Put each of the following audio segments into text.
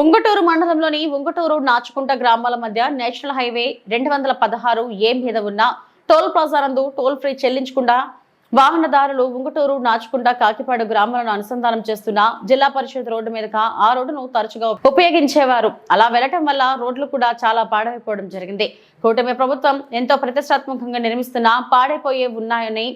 ఉంగటూరు మండలంలోని ఉంగటూరు నాచుకుంట గ్రామాల మధ్య నేషనల్ హైవే రెండు వందల పదహారు ఏ మీద ఉన్న టోల్ ప్లాజా నందు టోల్ ఫ్రీ చెల్లించకుండా వాహనదారులు ఉంగటూరు నాచుకుంట కాకిపాడు గ్రామాలను అనుసంధానం చేస్తున్న జిల్లా పరిషత్ రోడ్డు మీదుగా ఆ రోడ్డును తరచుగా ఉపయోగించేవారు. అలా వెళ్ళటం వల్ల రోడ్లు కూడా చాలా పాడైపోవడం జరిగింది. కూటమి ప్రభుత్వం ఎంతో ప్రతిష్టాత్మకంగా నిర్మిస్తున్న పాడైపోయే ఉన్నాయని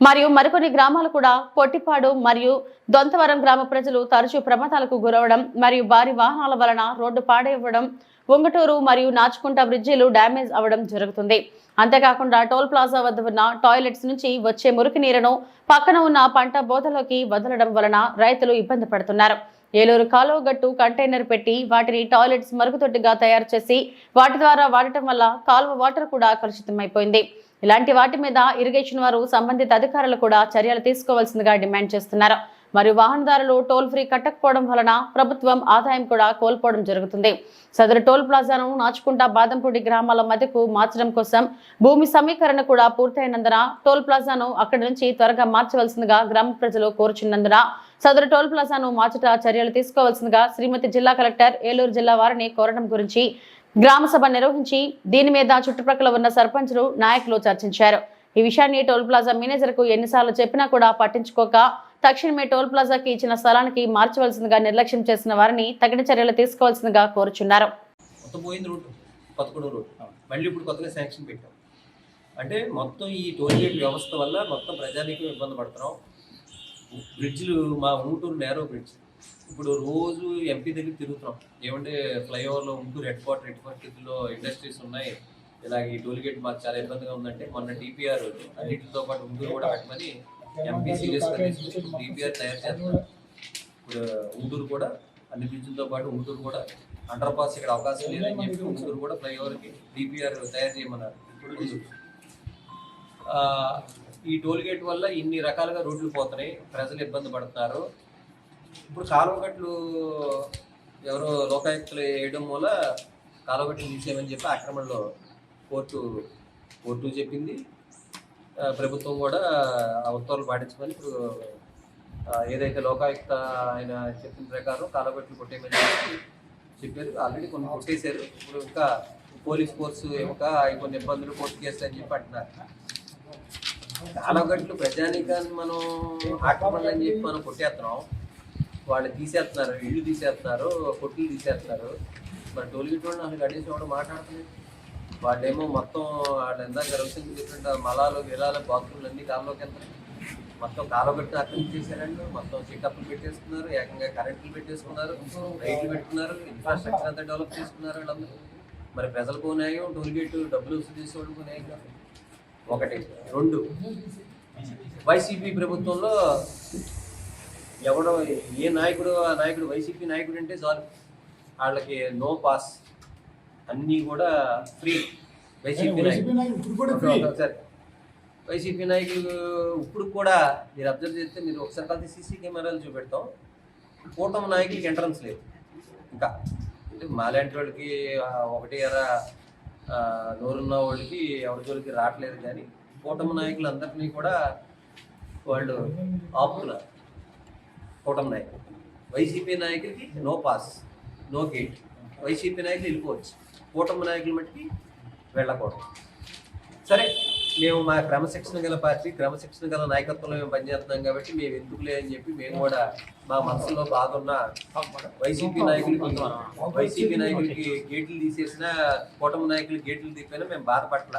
మరియు మరికొన్ని గ్రామాలు కూడా పొట్టిపాడు మరియు దొంతవరం గ్రామ ప్రజలు తరచూ ప్రమాదాలకు గురవడం మరియు భారీ వాహనాల వలన రోడ్డు పాడైవ్వడం ఉంగటూరు మరియు నాచుకుంట బ్రిడ్జిలు డ్యామేజ్ అవ్వడం జరుగుతుంది. అంతేకాకుండా టోల్ ప్లాజా వద్ద ఉన్న టాయిలెట్స్ నుంచి వచ్చే మురికి నీరును పక్కన ఉన్న పంట బోధలోకి వదలడం వలన రైతులు ఇబ్బంది పడుతున్నారు. ఏలూరు కాలువ గట్టు కంటైనర్ పెట్టి వాటిని టాయిలెట్స్ మరుగుదొడ్డిగా తయారు చేసి వాటి ద్వారా వాడటం వల్ల కాలువ వాటర్ కూడా కలుషితమైపోయింది. ఇలాంటి వాటి మీద ఇరిగేషన్ వారు సంబంధిత అధికారులు కూడా చర్యలు తీసుకోవాల్సిందిగా డిమాండ్ చేస్తున్నారు. మరియు వాహనదారులు టోల్ ఫ్రీ కట్టకపోవడం వలన ప్రభుత్వం ఆదాయం కూడా కోల్పోవడం జరుగుతుంది. సదరు టోల్ ప్లాజాను నాచుకుంటా బాదంపూడి గ్రామాల మధ్యకు మార్చడం కోసం భూమి సమీకరణ కూడా పూర్తయినందున టోల్ ప్లాజాను అక్కడి నుంచి త్వరగా మార్చవలసిందిగా గ్రామ ప్రజలు కోరుచున్నందున సదరు టోల్ ప్లాజాను మార్చుట చర్యలు తీసుకోవాల్సిందిగా శ్రీమతి జిల్లా కలెక్టర్ ఏలూరు జిల్లా వారిని కోరడం గురించి గ్రామ సభ నిర్వహించి దీని మీద చుట్టుప్రక్కల ఉన్న సర్పంచ్లు నాయకులు చర్చించారు. ఈ విషయాన్ని టోల్ ప్లాజా మేనేజర్కు ఎన్నిసార్లు చెప్పినా కూడా పట్టించుకోక తక్షణమే టోల్ ప్లాజాకి ఇచ్చిన స్థలానికి మార్చవలసిందిగా నిర్లక్ష్యం చేసిన వారిని తగిన చర్యలు తీసుకోవాల్సిందిగా కోరుచున్నారు. మళ్ళీ ఇప్పుడు కొత్తగా శాంక్షన్ పెట్టాం. అంటే మొత్తం ఈ టోల్ గేట్ వ్యవస్థ వల్ల మొత్తం ప్రజానీకం ఇబ్బంది పడుతున్నాం. బ్రిడ్జ్లు మా ఊటూరు నేరో బ్రిడ్జ్. ఇప్పుడు రోజు ఎంపీ దగ్గర తిరుగుతున్నాం. ఏమంటే ఫ్లైఓవర్లో ఉంటూరు హెడ్ క్వార్టర్ హెడ్ క్వార్టర్లో ఇండస్ట్రీస్ ఉన్నాయి. ఇలాగ ఈ టోల్ గేట్ మాకు చాలా ఇబ్బందిగా ఉందంటే మొన్న టీపీఆర్ అన్నింటితో పాటు ఉంటూరు కూడా పెట్టమని ఎంపీ సీరియస్ టీపీఆర్ తయారు చేస్తున్నారు. ఇప్పుడు ఉంటూరు కూడా అన్ని బ్రిడ్జ్లతో పాటు ఉంటూరు కూడా అండర్ పాస్ ఇక్కడ అవకాశం లేదని చెప్పి ఉంటూరు కూడా ఫ్లైఓవర్కి టీపీఆర్ తయారు చేయమన్నారు. ఇప్పుడు ఈ టోల్ గేట్ వల్ల ఇన్ని రకాలుగా రోడ్లు పోతున్నాయి. ప్రజలు ఇబ్బంది పడుతున్నారు. ఇప్పుడు కాలువగట్లు ఎవరో లోకాయుక్తులు వేయడం వల్ల కాలువగట్లు తీసేయమని చెప్పి ఆక్రమణలో కోర్టు కోర్టు చెప్పింది. ప్రభుత్వం కూడా ఆ ఉత్తర్వులు పాటించమని ఇప్పుడు ఏదైతే లోకాయుక్త ఆయన చెప్పిన ప్రకారం కాలువగట్లు కొట్టేయమని చెప్పి చెప్పారు. ఆల్రెడీ కొన్ని కొట్టేశారు. ఇప్పుడు ఇంకా పోలీస్ ఫోర్స్ ఇంకా కొన్ని ఇబ్బందులు కోర్టు కేసులు అని చెప్పి అంటున్నారు. కాలువగట్లు ప్రజానీకాన్ని మనం ఆక్రమణలు అని చెప్పి మనం కొట్టేస్తున్నాం. వాళ్ళు తీసేస్తున్నారు ఇల్లు తీసేస్తున్నారు కొట్లు తీసేస్తున్నారు. మరి టోల్గేట్ వాళ్ళు అసలు గడిచిన వాడు మాట్లాడుతున్నారు. వాళ్ళేమో మొత్తం వాళ్ళు ఎంత గర్వసింగ్ చెప్పినట్టు మలాలు విలాలు బాత్రూమ్లు అన్ని కాలంలోకి వెళ్తాయి మొత్తం కాలగట్టు ఆక్రమించేశారండి మొత్తం చెకప్లు పెట్టేసుకున్నారు ఏకంగా కరెంట్లు పెట్టేసుకున్నారు రైట్లు పెట్టుకున్నారు ఇన్ఫ్రాస్ట్రక్చర్ అంతా డెవలప్ చేసుకున్నారు వాళ్ళందరూ. మరి ప్రజలకు న్యాయం టోల్గేట్ డబ్బులు వసూలు చేసేవాళ్ళకు న్యాయం ఒకటి రెండు. వైసీపీ ప్రభుత్వంలో ఎవడో ఏ నాయకుడు ఆ నాయకుడు వైసీపీ నాయకుడు అంటే చాలు. వాళ్ళకి నో పాస్ అన్నీ కూడా ఫ్రీ వైసీపీ నాయకుడు. సరే వైసీపీ నాయకులు ఇప్పుడు కూడా మీరు అబ్జర్వ్ చేస్తే మీరు ఒకసారి కలిసి సీసీ కెమెరాలు చూపెడతాం. కూటమి నాయకులకి ఎంట్రన్స్ లేదు. ఇంకా. అంటే మాలాంటి వాళ్ళకి ఒకటి ఎర నోరున్న వాళ్ళకి ఎవరి జోలికి రావట్లేదు కానీ కూటమి నాయకులందరినీ కూడా వాళ్ళు ఆపుతున్నారు. కూటమి నాయకులు వైసీపీ నాయకులకి no pass no gate YCP నాయకులు వెళ్ళిపోవచ్చు. కూటమి నాయకులు మట్టికి వెళ్ళకూడదు. సరే మేము మా క్రమశిక్షణ గల పార్టీ క్రమశిక్షణ గల నాయకత్వంలో మేము పనిచేస్తున్నాం కాబట్టి మేము ఎందుకులే అని చెప్పి మేము కూడా మా మనసులో బాధ ఉన్న వైసీపీ నాయకులకి వైసీపీ నాయకులకి గేట్లు తీసేసిన కూటమి నాయకులు గేట్లు తీపినా మేము బాధపట్ల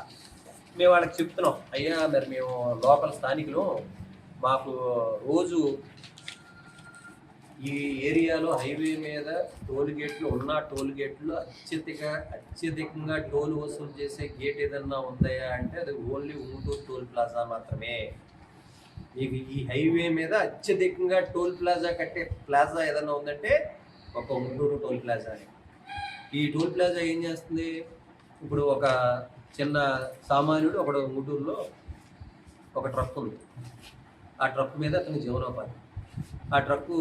మేము వాళ్ళకి చెప్తున్నాం అయ్యా మరి మేము లోకల్ స్థానికులు మాకు రోజు ఈ ఏరియాలో హైవే మీద టోల్ గేట్లు ఉన్న టోల్ గేట్లు అత్యధిక అత్యధికంగా టోల్ వసూలు చేసే గేట్ ఏదన్నా ఉందయా అంటే అది ఓన్లీ ఊటూరు టోల్ ప్లాజా మాత్రమే. మీకు ఈ హైవే మీద అత్యధికంగా టోల్ ప్లాజా కట్టే ప్లాజా ఏదన్నా ఉందంటే ఒక ఉంటూరు టోల్ ప్లాజా ఈ టోల్ ప్లాజా ఏం చేస్తుంది? ఇప్పుడు ఒక చిన్న సామాన్యుడు ఒకడు గుంటూరులో ఒక ట్రక్ ఉంది. ఆ ట్రక్ మీద అతని జీవనోపాధి. ఆ ట్రక్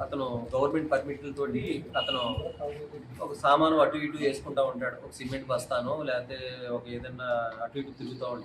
అతను గవర్నమెంట్ పర్మిట్లతోటి అతను ఒక సామాను అటు ఇటు వేసుకుంటూ ఉంటాడు. ఒక సిమెంట్ బస్తాను లేకపోతే ఒక ఏదన్నా అటు ఇటు తిరుగుతూ ఉంటాడు.